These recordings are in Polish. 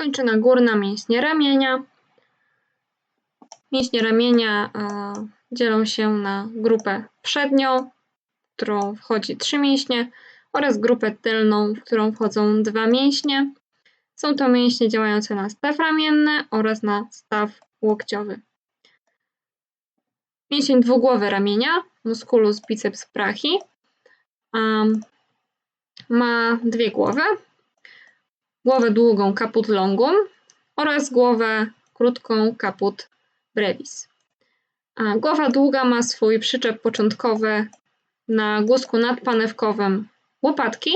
kończyna górna, mięśnie ramienia. Mięśnie ramienia e, dzielą się na grupę przednią, w którą wchodzi trzy mięśnie oraz grupę tylną, w którą wchodzą dwa mięśnie. Są to mięśnie działające na staw ramienny oraz na staw łokciowy. Mięsień dwugłowy ramienia, musculus biceps brachii, um, ma dwie głowy. Głowę długą caput longum oraz głowę krótką caput brevis. A głowa długa ma swój przyczep początkowy na guzku nadpanewkowym łopatki.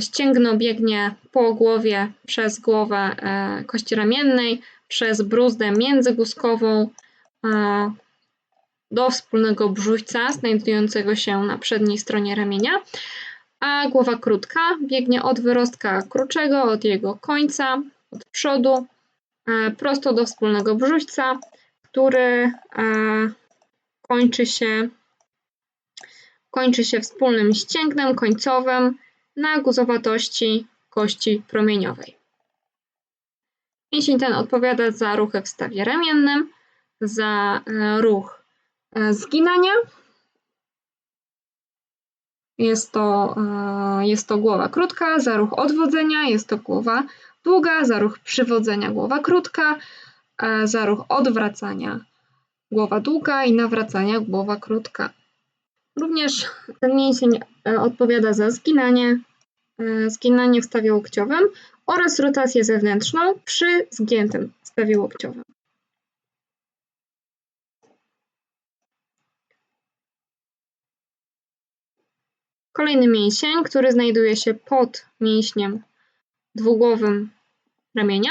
Ścięgno biegnie po głowie przez głowę e, kości ramiennej, przez bruzdę międzyguzkową do wspólnego brzuźca znajdującego się na przedniej stronie ramienia, a głowa krótka biegnie od wyrostka kruczego, od jego końca, od przodu, e, prosto do wspólnego brzuźca, który e, kończy się, kończy się wspólnym ścięgnem końcowym na guzowatości kości promieniowej. Mięsień ten odpowiada za ruchy w stawie ramiennym, za e, ruch zginania. Jest to, jest to głowa krótka, za ruch odwodzenia, jest to głowa długa, za ruch przywodzenia głowa krótka, za ruch odwracania głowa długa i nawracania głowa krótka. Również ten mięsień e, odpowiada za zginanie, e, zginanie w stawie łokciowym oraz rotację zewnętrzną przy zgiętym stawie łokciowym. Kolejny mięsień, który znajduje się pod mięśniem dwugłowym ramienia,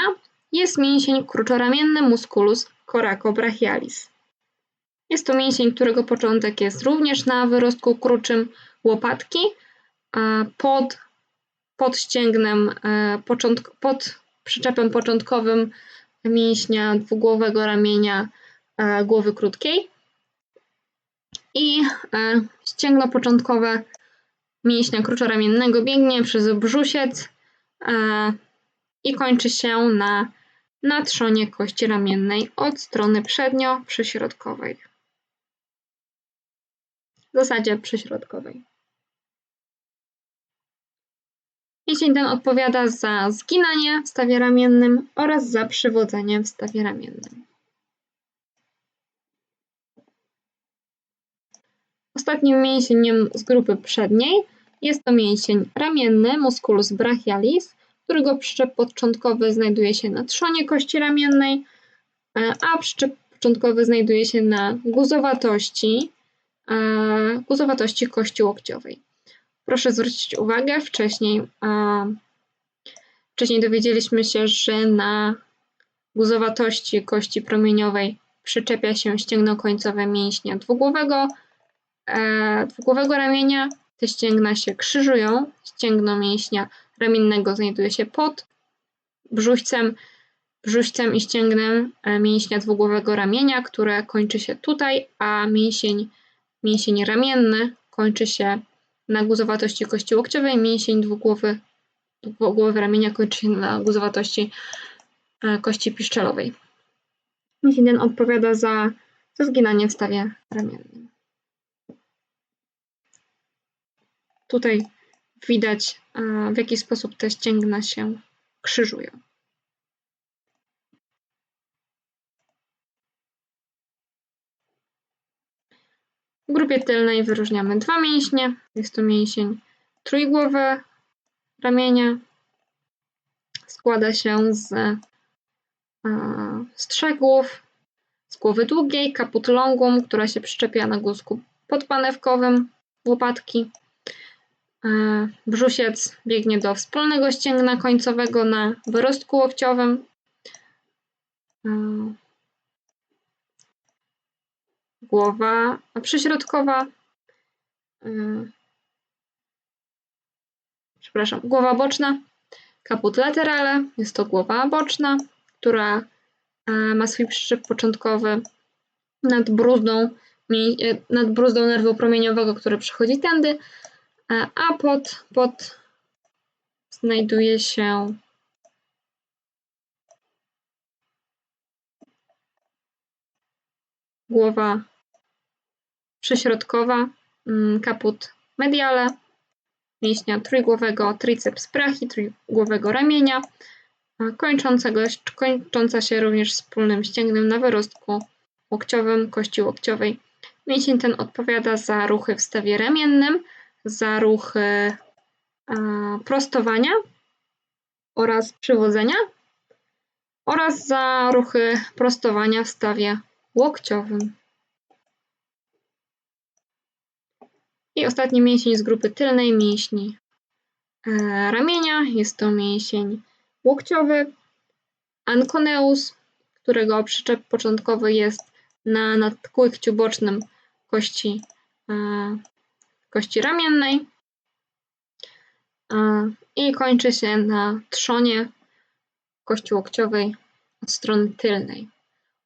jest mięsień kruczoramienny musculus coracobrachialis. Jest to mięsień, którego początek jest również na wyrostku kruczym łopatki, pod, pod ścięgnem, e, pod przyczepem początkowym mięśnia dwugłowego ramienia e, głowy krótkiej i e, ścięgno początkowe mięśnia kruczoramiennego biegnie przez brzusiec i kończy się na natrzonie kości ramiennej od strony przednio-przyśrodkowej w zasadzie przyśrodkowej. Mięsień ten odpowiada za zginanie w stawie ramiennym oraz za przywodzenie w stawie ramiennym. Ostatnim mięsieniem z grupy przedniej jest to mięsień ramienny musculus brachialis, którego przyczep początkowy znajduje się na trzonie kości ramiennej, a przyczep początkowy znajduje się na guzowatości guzowatości kości łokciowej. Proszę zwrócić uwagę, wcześniej, wcześniej dowiedzieliśmy się, że na guzowatości kości promieniowej przyczepia się ścięgno końcowe mięśnia dwugłowego, e, dwugłowego ramienia. Te ścięgna się krzyżują. Ścięgno mięśnia ramiennego znajduje się pod brzuźcem i ścięgnem e, mięśnia dwugłowego ramienia, które kończy się tutaj, a mięsień Mięsień ramienny kończy się na guzowatości kości łokciowej, mięsień dwugłowy, dwugłowy ramienia kończy się na guzowatości e, kości piszczelowej. Mięsień ten odpowiada za, za zginanie w stawie ramiennym. Tutaj widać, e, w jaki sposób te ścięgna się krzyżują. W grupie tylnej wyróżniamy dwa mięśnie. Jest to mięsień trójgłowy ramienia. Składa się z, e, głów. Z głowy długiej, caput longum, która się przyczepia na guzku podpanewkowym łopatki. E, brzusiec biegnie do wspólnego ścięgna końcowego na wyrostku łokciowym. E, głowa przyśrodkowa, yy, przepraszam, głowa boczna, kaput laterale, jest to głowa boczna, która ma swój przyczep początkowy nad bruzdą, nad bruzdą nerwu promieniowego, który przechodzi tędy, a pod, pod znajduje się głowa przyśrodkowa, mm, kaput mediale, mięśnia trójgłowego triceps prachi, trójgłowego ramienia, kończącego, kończąca się również wspólnym ścięgnem na wyrostku łokciowym kości łokciowej. Mięsień ten odpowiada za ruchy w stawie ramiennym, za ruchy prostowania oraz przywodzenia oraz za ruchy prostowania w stawie łokciowym. I ostatni mięsień z grupy tylnej, mięśni e, ramienia. Jest to mięsień łokciowy, anconeus, którego przyczep początkowy jest na nadkłykciu bocznym kości, e, kości ramiennej e, i kończy się na trzonie kości łokciowej od strony tylnej.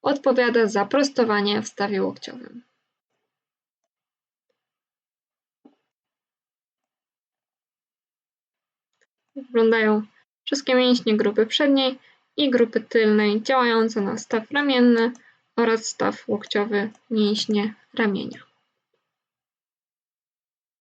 Odpowiada za prostowanie w stawie łokciowym. Wyglądają wszystkie mięśnie grupy przedniej i grupy tylnej działające na staw ramienny oraz staw łokciowy mięśnie ramienia.